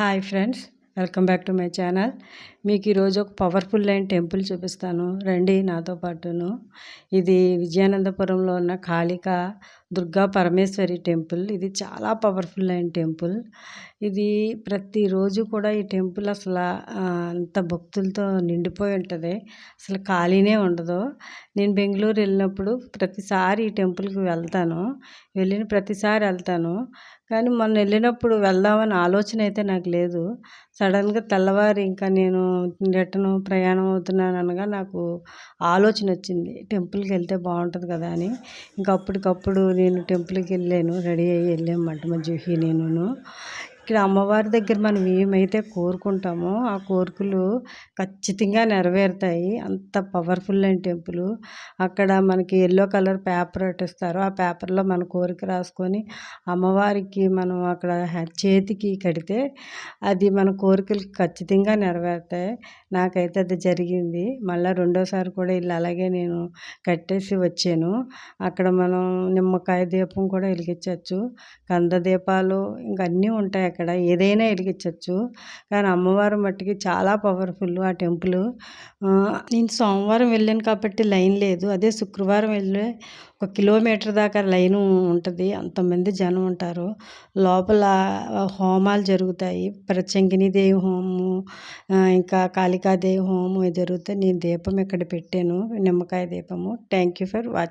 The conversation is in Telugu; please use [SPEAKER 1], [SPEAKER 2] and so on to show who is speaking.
[SPEAKER 1] Hi friends welcome back to my channel మీకు ఈరోజు ఒక పవర్ఫుల్ అయిన టెంపుల్ చూపిస్తాను. రండి నాతో పాటును. ఇది విజయానందపురంలో ఉన్న కాళిక దుర్గా పరమేశ్వరి టెంపుల్. ఇది చాలా పవర్ఫుల్ అయిన టెంపుల్. ఇది ప్రతిరోజు కూడా ఈ టెంపుల్ అసలు అంత భక్తులతో నిండిపోయి ఉంటుంది. అసలు ఖాళీనే ఉండదు. నేను బెంగళూరు వెళ్ళినప్పుడు ప్రతిసారి ఈ టెంపుల్కి వెళ్తాను. వెళ్ళిన ప్రతిసారి వెళ్తాను. కానీ మొన్న వెళ్ళినప్పుడు వెళ్దామని ఆలోచన అయితే నాకు లేదు. సడన్గా తెల్లవారి ఇంకా నేను రిటర్న్ ప్రయాణం అవుతున్నాను అనగా నాకు ఆలోచన వచ్చింది. టెంపుల్కి వెళ్తే బాగుంటుంది కదా అని. ఇంకా అప్పటికప్పుడు నేను టెంపుల్కి వెళ్ళాను రెడీ అయ్యి వెళ్ళాము మటు జుహి నేనును. ఇక్కడ అమ్మవారి దగ్గర మనం ఏమైతే కోరుకుంటామో ఆ కోరికలు ఖచ్చితంగా నెరవేరుతాయి. అంత పవర్ఫుల్ అయిన టెంపుల్. అక్కడ మనకి ఎల్లో కలర్ పేపర్ ఇస్తారు ఆ పేపర్లో మన కోరిక రాసుకొని అమ్మవారికి మనం అక్కడ చేతికి కడితే అది మన కోరికలు ఖచ్చితంగా నెరవేరుతాయి. నాకైతే అది జరిగింది. మళ్ళీ రెండోసారి కూడా ఇలా అలాగే నేను కట్టేసి వచ్చాను. అక్కడ మనం నిమ్మకాయ దీపం కూడా వెలిగించవచ్చు కంద దీపాలు ఇంకా అన్నీ ఉంటాయి అక్కడ. అక్కడ ఏదైనా వెలిగించవచ్చు కానీ అమ్మవారు మట్టుకి చాలా పవర్ఫుల్ ఆ టెంపుల్ నేను సోమవారం వెళ్ళాను కాబట్టి లైన్ లేదు. అదే శుక్రవారం వెళ్ళే ఒక కిలోమీటర్ దాకా లైన్ ఉంటుంది. అంతమంది జనం ఉంటారు. లోపల హోమాలు జరుగుతాయి. ప్రచంగిని దేవి హోమము ఇంకా కాళికాదేవి హోమం జరుగుతాయి. నేను దీపం ఇక్కడ పెట్టాను. నిమ్మకాయ దీపము. Thank you for watching